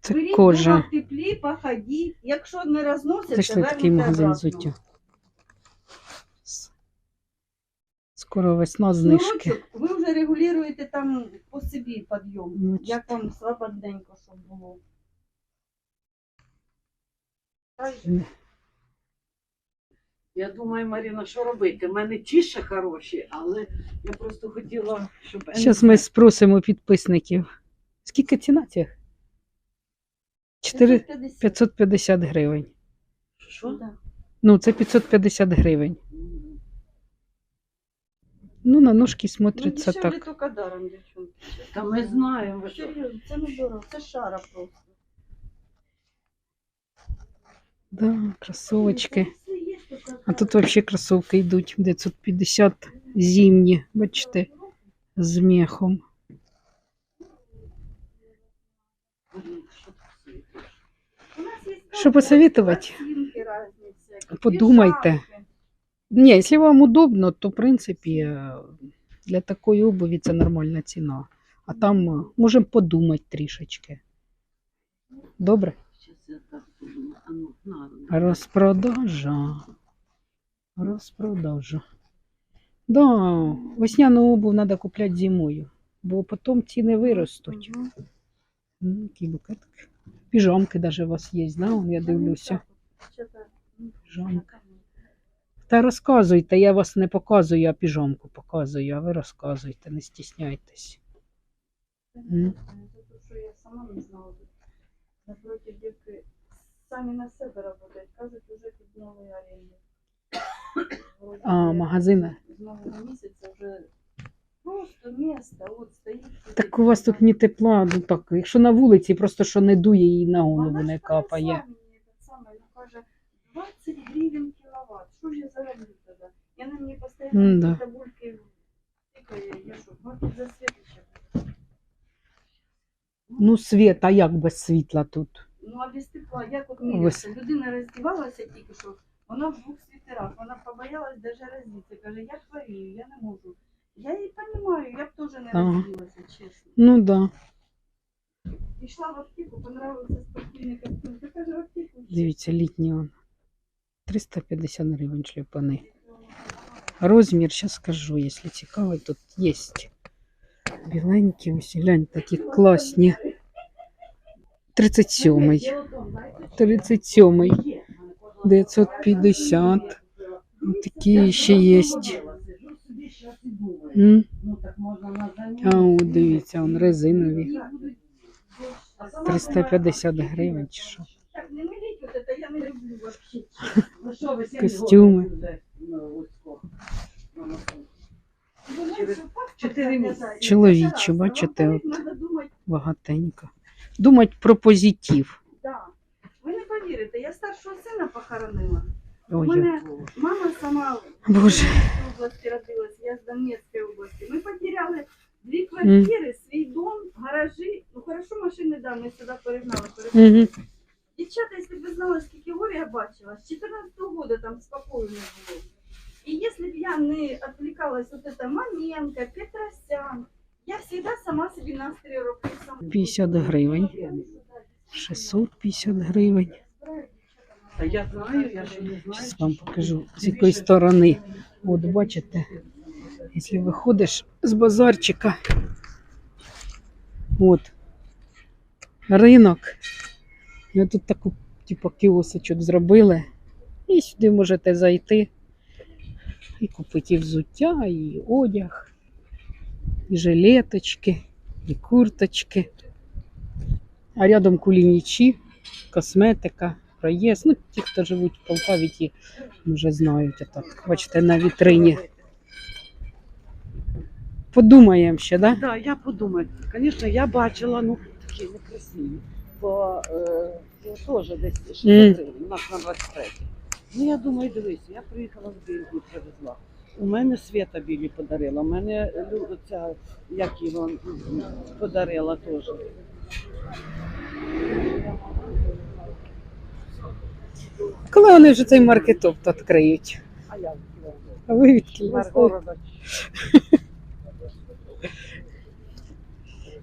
Це Беріть кожа. в теплі, походіть. Якщо не розноситься, Зайшли в такий магазин взуття. Скоро весна знижки. Шнурочок ви вже регулюєте там по собі підйом. Ну, Як вам свободненько, щоб було. Же? Я думаю, Маріна, що робити? У мене ті ще хороші, але я просто хотіла, щоб Зараз ми спросимо підписників. Скільки ціна цих? 4 550. 550 гривень. Що? Ну, це 550 гривень. Ну, на ножки Ну, смотриться дешевле так. тільки даром, дівчонки. Та ми знаємо, що. Серйозно, це не дорого, це шара просто. Да, кросовочки. А тут взагалі кросовки йдуть 950 зимні, бачите, з мехом. Що посоветувати? Подумайте. Ні, якщо вам удобно, то в принципі для такої обуві це нормальна ціна. А там можемо подумати трішечки. Добре? Ну, Розпродажа. Розпродажа. Да, весняну обув треба купляти зимою, бо потім ціни виростуть. Ну, який. Піжамки навіть у вас є, да? Я дивлюся. Що-то, ну, Піжамка. Та розказуйте, я вас не показую, а піжамку показую, а ви розказуйте, не стісняйтесь. Це що я сама не знала. Напротив дівки самі на себе роблять. Кажуть, вже під нової оренди. А, от стоїть. Так у вас тут ні тепла, ну так, якщо на вулиці, просто що не дує і на голову не капає. мені каже, 20 гривень кіловат. Що ж я зароблю тоді? І вона мені постійно табульки тикає, я що, хватить за світлище. Ну, світ, а як без світла тут? Ну, а без тепла, як от міряться? Людина роздівалася тільки що, вона в двох світерах, вона побоялась даже роздіться. Каже, я хворію, я не можу. Я її розумію, я б теж не Ага. розділася, чесно. Ну да. Пішла в аптеку, понравився спортивний костюм. Ти каже, в аптеку. Дивіться, літній он. 350 гривень шліпани. Розмір, зараз скажу, якщо цікаво, тут є. Біленькі, ось глянь, такі класні. 37-й. 37-й. 950. Ось Такі ще є. М? А, от дивіться, он резинові. 350 гривень чи що. Костюми. Чоловічі, бачите, от. Багатенько. Думать про позитив. Повірите, я старшого сина похоронила. У Ой, мене мама сама в Боже. Донецькій області родилась, я з Донецької області. Ми потеряли дві квартири, свій дом, гаражі. Ну хорошо, машини да, ми сюди перегнали. перегнали. Дівчата, якщо б ви знали, скільки горя я бачила, з 14-го года там спокою не було. І якщо б я не відвлікалась от это Маменко, Петросян, я завжди сама собі настрій робила. сама. 50 гривень. 650 гривень. Та я знаю, я ще не знаю. Зараз вам покажу з якої сторони. От бачите, якщо виходиш з базарчика, от ринок. І тут таку, типу, кіосочок зробили. І сюди можете зайти і купити і взуття, і одяг, і жилеточки, і курточки. А рядом кулінічі, косметика, проїзд. Ну, ті, хто живуть в Полтаві, ті вже знають так. Бачите, на вітрині. Подумаємо ще, да? Да, я подумаю. Звісно, я бачила, ну, такі некрасиві. Бо е, теж десь 60 Мгм. гривень, у нас на 23. Ну, я думаю, дивись, я приїхала з Бельгії, привезла. У мене Свята білі подарила, у мене ця, як його, подарила теж. Коли вони вже цей маркетоп відкриють? А я ви відки?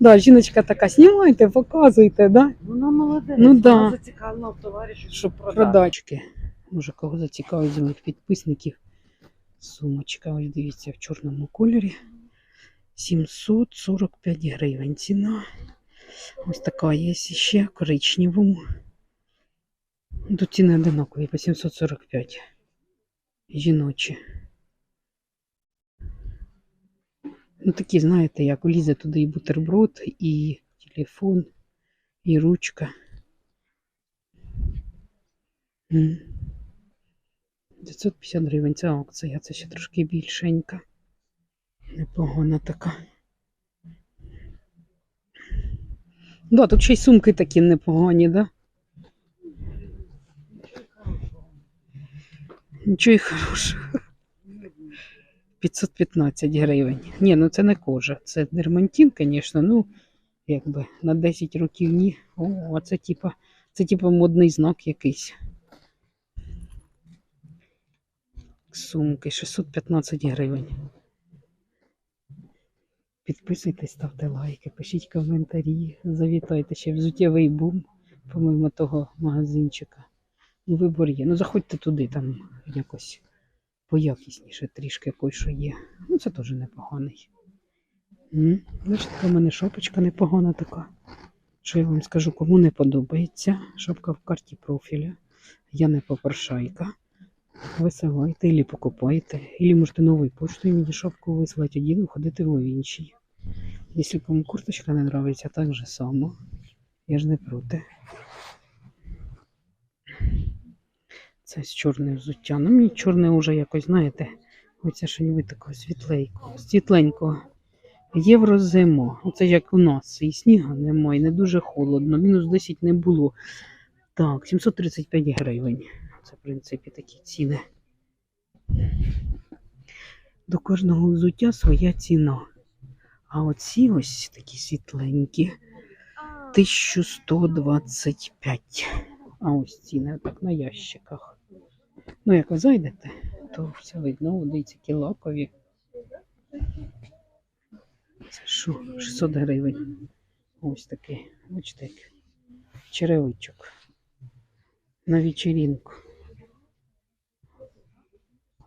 Да, жіночка така, знімайте, показуйте, да? Вона молодець. Ну, да. Вона зацікавлена в товариші, щоб продати. продачки. Може, кого зацікавить з моїх підписників. Сумочка, ось дивіться, в чорному кольорі. 745 гривень ціна. Ось така є ще в коричневому. Тут ціни одинакові по 745. Жіночі. Ну такі, знаєте, як влізе туди і бутерброд, і телефон, і ручка. М. 950 гривень. Це акція, це ще трошки більшенька. Непогана така. Да, тут ще й сумки такі непогані, да? Нічого й хорошого. 515 гривень. Ні, ну це не кожа. Це дермантин, звісно, ну, якби на 10 років ні. О, а це типа, це типа модний знак якийсь. Сумки 615 гривень. Підписуйтесь, ставте лайки, пишіть коментарі, завітайте ще взуттєвий бум, помимо того магазинчика. Вибор є. Ну, заходьте туди, там якось поякісніше трішки кой що є. Ну, це теж непоганий. Бачите, в мене шопочка непогана така. Що я вам скажу, кому не подобається. Шопка в карті профіля. Я не попрошайка. Висилайте, або покупайте, або можете новою поштою мені шопку вислати, один ходити в іншій. Якщо кому курточка не нравиться, так же само. Я ж не проти. Це з чорне взуття. Ну, мені чорне вже якось, знаєте, оце що-небудь такого світленького, світленького. Єврозима. Оце як у нас. І сніга немає, не дуже холодно. Мінус 10 не було. Так, 735 гривень. Це, в принципі, такі ціни. До кожного взуття своя ціна. А оці ось такі світленькі. 1125. А ось ціни так на ящиках. Ну, як ви зайдете, то все видно, О, дивіться, які лакові. Це що, 600 гривень. Ось такий, бачите, черевичок. На вечеринку.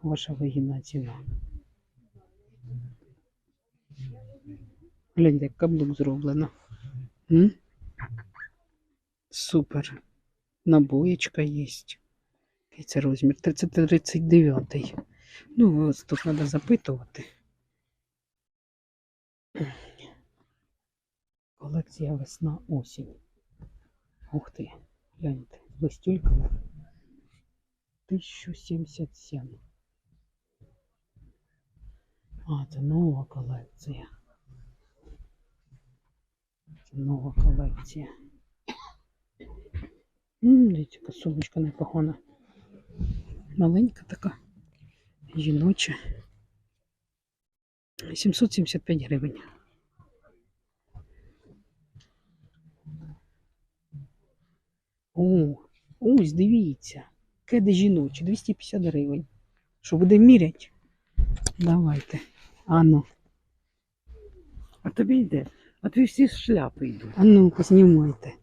Ваша вигідна ціна. Гляньте, як каблук зроблено. М? Супер. Набоєчка є. Це розмір? 30-39. Ну, ось тут треба запитувати. Колекція весна осінь. Ух ти, гляньте, з блистюльками. 1077. А, це нова колекція. Це нова колекція. Дивіться, сумочка непогана. Маленька така. Жіноча. 775 гривень. О, ось дивіться. Кеди жіночі, 250 гривень. Що буде мірять? Давайте. Ану, А тобі йде. А тобі всі шляпи йдуть. ану, познімайте.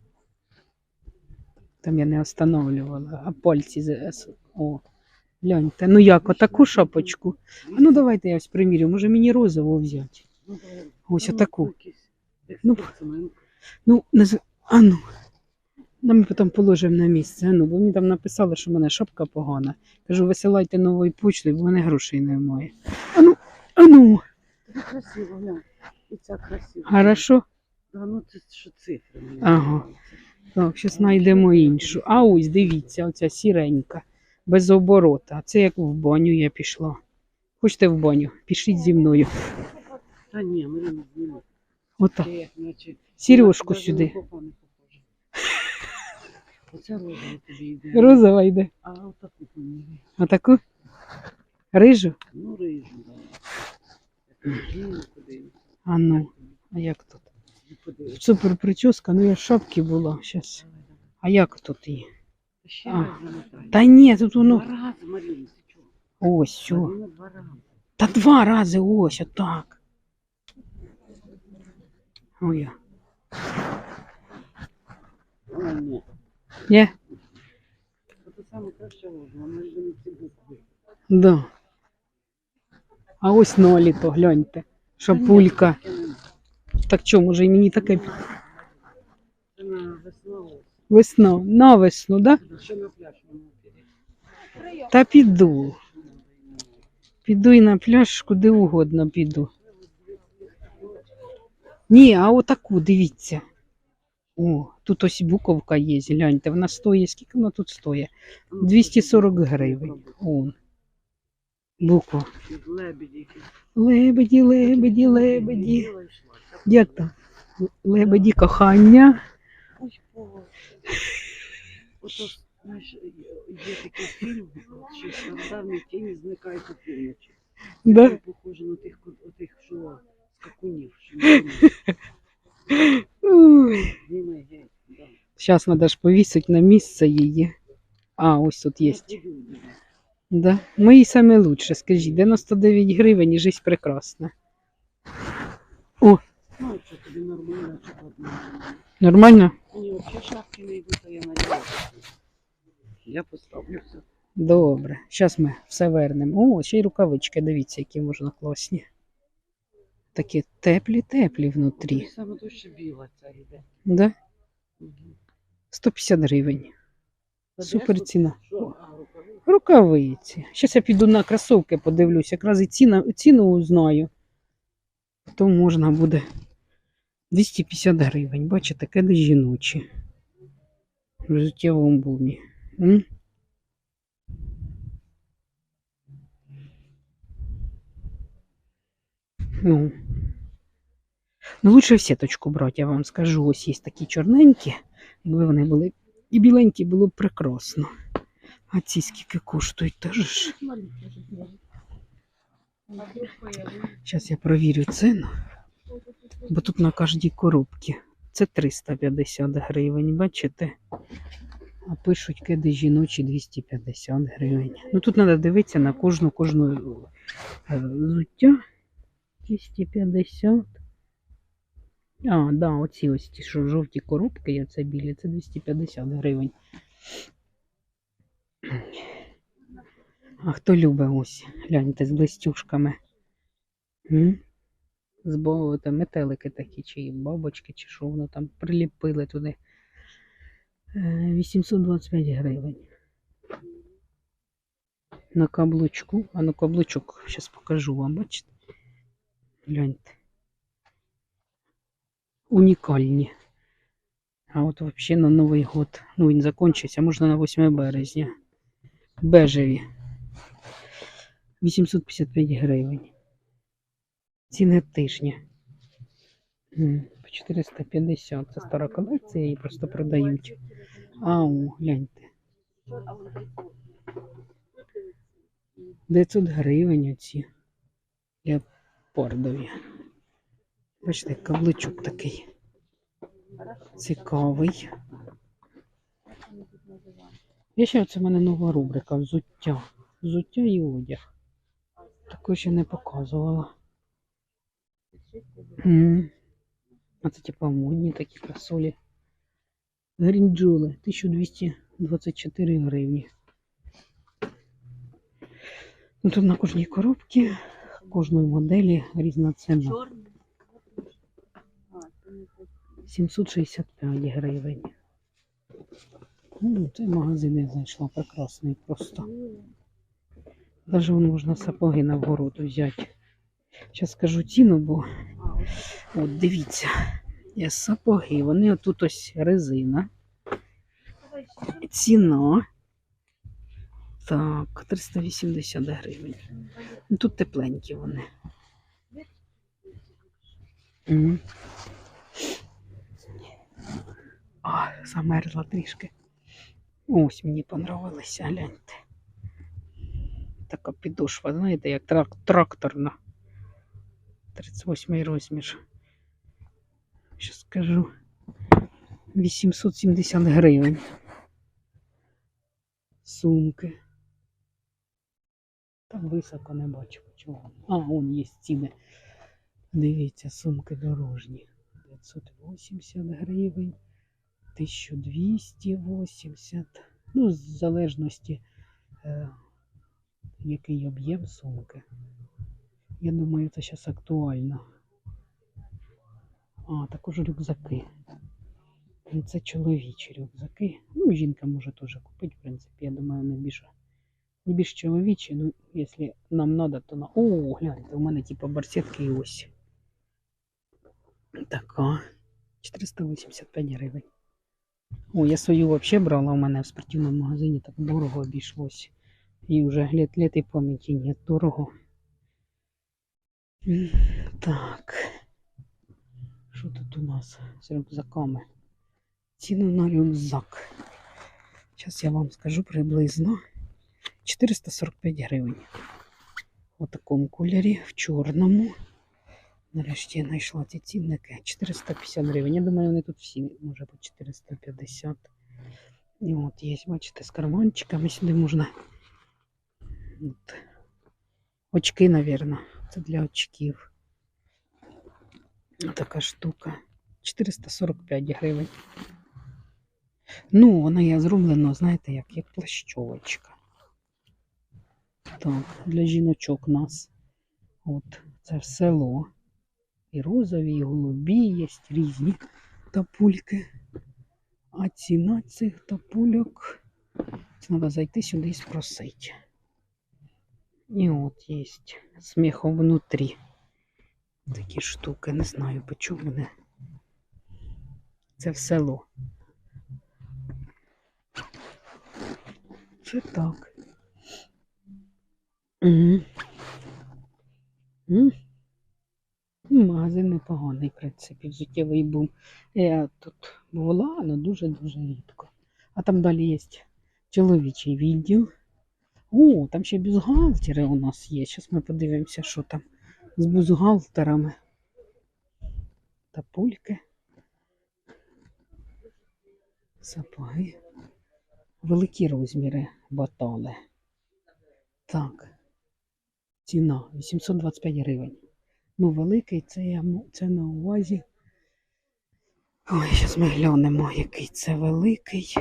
Там я не встановлювала, а пальці. О, гляньте. Ну як, отаку шапочку? А ну давайте я ось примірю. Може мені розову взяти? Ну. Ось Ну, отаку. Ну. Ну, наз... а ну. Нам ми потім положимо на місце. А ну, бо мені там написали, що в мене шапка погана. Кажу, висилайте новою почтою, бо в мене грошей немає. А ну, а ну, Тобі красиво, глянь. І ця красива. хорошо. А ну це що цифри. Ага. Так, зараз знайдемо іншу. А ось, дивіться, оця сіренька, без оборота. Це як в баню я пішла. Хочете в баню? Пішліть зі мною. Та ні, Марина, зніми. Отак. Це. Сережку сюди. не. Оце розова тобі йде. Розова йде. А отаку поміряй. Отаку? Рижу? Ну, рижу. Ну. А ну, а як тут? Супер прическа, ну я в шапці була зараз. А як тут її? Ще А. раз замотай. Та ні, тут Два воно. рази, Марина, ти чого? Ось, все. Марина, два рази. Та два рази ось, отак. Ой, я. О, ні. Є? Це саме краще ложно, вона ж не ці букви. Да. А ось наліто, гляньте. Шапулька. Таке нема. Так що, може, і мені таке під- Це на Весну. На весну, да? Та піду. Піду і на пляж, куди угодно піду. Ні, а отаку, дивіться. О, тут ось буковка є, гляньте, вона стоїть, скільки вона тут стоїть? 240 гривень. О, буква. Лебеді. Лебеді, лебеді. Як там? Лебеді кохання. Ой, Боже. Ото, знаєш, є такий фільм, що стародавні тіні зникають у півночі. Да? Це похоже на тих, отих, що скакунів. Зараз треба ж повісити на місце її. А, ось тут є. Да. Да. Мої саме лучше, скажіть, 99 гривень і життя прекрасна. Ну, що тобі нормально, чи одна. Нормально? Мені взагалі шапки не йдуть, а я наділа. Я поставлю все. Добре. Зараз ми все вернемо. О, ще й рукавички, дивіться, які можна класні. Такі теплі-теплі внутрі. Саме то, що біла ця йде. Да? Мгм. 150 гривень. Супер ціна. Рукавиці? Зараз я піду на кросовки подивлюсь, якраз і ціна, ціну узнаю. То можна буде 250 гривень. Бачите, кеди жіночі. В життєвому бумі. Ну. Ну, лучше в сіточку брати, я вам скажу. Ось є такі чорненькі. Якби вони були і біленькі, було б прекрасно. А ці скільки коштують теж? Зараз я провірю ціну. Бо тут на кожній коробці. Це 350 гривень, бачите? А пишуть кеди жіночі 250 гривень. Ну тут треба дивитися на кожну кожну е, взуття. 250. А, да, оці ось ті, жовті коробки, є це білі, це 250 гривень. А хто любить ось, гляньте, з блистюшками. З метелики такі, чи бабочки, чи що воно там приліпили туди. Е, 825 гривень. На каблучку. А на каблучок зараз покажу вам, бачите? Гляньте. Унікальні. А от взагалі на Новий год. Ну, він закінчився, можна на 8 березня. Бежеві. 855 гривень. Ціни тижня. По 450. Це стара колекція, її просто продають. Ау, гляньте. 900 гривень оці. Леопардові. Бачите, каблучок такий. Цікавий. І ще оце в мене нова рубрика взуття. Взуття і одяг. Такої ще не показувала. А це типа модні такі красолі. Грінджоли 1224 гривні. Ну, тут на кожній коробці, кожної моделі різна ціна. 765 гривень. Ну, цей магазин я знайшла прекрасний просто. Даже вон можна сапоги на вгород взяти. Зараз скажу ціну, бо от дивіться, є сапоги, вони отут ось резина. Ціна. Так, 380 гривень. Ну, Тут тепленькі вони. А, замерзла трішки. Ось мені понравилися, гляньте. Така підошва, знаєте, як трак- тракторна. 38 розмір. Що скажу. 870 гривень. Сумки. Там високо не бачу чого. А, вон є ціни. Дивіться, сумки дорожні. 980 гривень, 1280. Ну, в залежності, е, який об'єм сумки. Я думаю, це зараз актуально. А, також рюкзаки. Це чоловічі рюкзаки. Ну, жінка може теж купити, в принципі. Я думаю, не більше. Не більш чоловічі, ну, якщо нам треба, то на. О, гляньте, у мене типу барсетки і ось. Така. 485 гривень. О, я свою взагалі брала у мене в спортивному магазині, так дорого обійшлось. І вже лет, лет і пам'яті нет, дорого. Так. Що тут у нас з рюкзаками? Ціну на рюкзак. Зараз я вам скажу приблизно 445 гривень. У такому кольорі, в чорному. Нарешті я знайшла ці цінники. 450 гривень. Я думаю, вони тут всі, може по 450. І от є, бачите, з карманчиками сюди можна. От. Очки, мабуть. Це для очків. Така штука. 445 гривень. Ну, вона є зроблена, знаєте, як, як плащовочка. Так, для жіночок нас. От, це село. І розові, і голубі є різні тапульки. А ціна цих тапульок. Треба зайти сюди і спросити. І от є сміхо внутрі. Такі штуки, не знаю, по чому вони. Це в село. Це так. Магазин непоганий, в принципі, взуттєвий бум. Я тут була, але дуже-дуже рідко. А там далі є чоловічий відділ. О, там ще бюстгальтери у нас є. Зараз ми подивимося, що там з бюстгальтерами. Та пульки. Сапоги. Великі розміри батали. Так. Ціна 825 гривень. Ну, великий це, це на увазі. Ой, зараз ми глянемо, який це великий.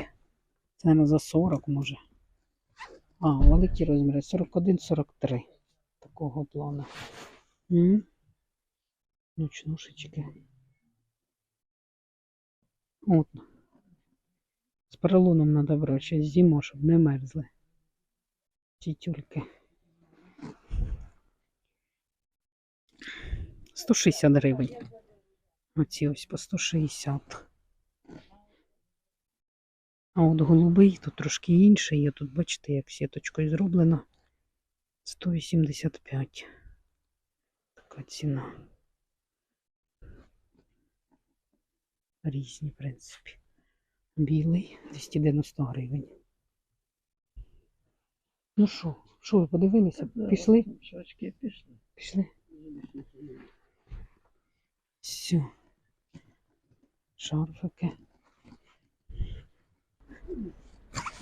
Це, мабуть, за 40 може. А, великі розміри 41-43. Такого плану. М? Ночнушечки. От. З поролоном треба брати зиму, щоб не мерзли. Ці тюльки. 160 гривень. Оці ось по 160. А от голубий тут трошки інший. Є тут, бачите, як сіточкою зроблено. 185. Така ціна. Різні, в принципі. Білий 290 гривень. Ну що, що ви подивилися? Пішли? Щочки пішли. Пішли. Все. Шарфики.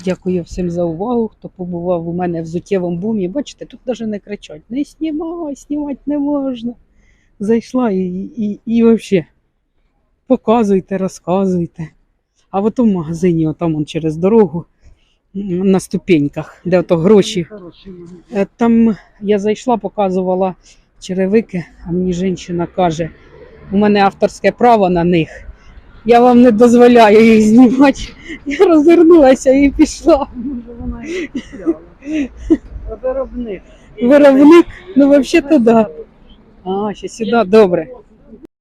Дякую всім за увагу, хто побував у мене в зуттєвому бумі. Бачите, тут навіть не кричать. Не знімай, знімати не можна. Зайшла і, і, і взагалі показуйте, розказуйте. А в тому магазині, отам он через дорогу, на ступеньках, де ото гроші. Е, Там я зайшла, показувала черевики, а мені жінка каже, у мене авторське право на них. Я вам не дозволяю їх знімати. Я розвернулася і пішла. Може, вона і купляла. Виробник. Виробник, ну взагалі то да. А, ще сюди, добре.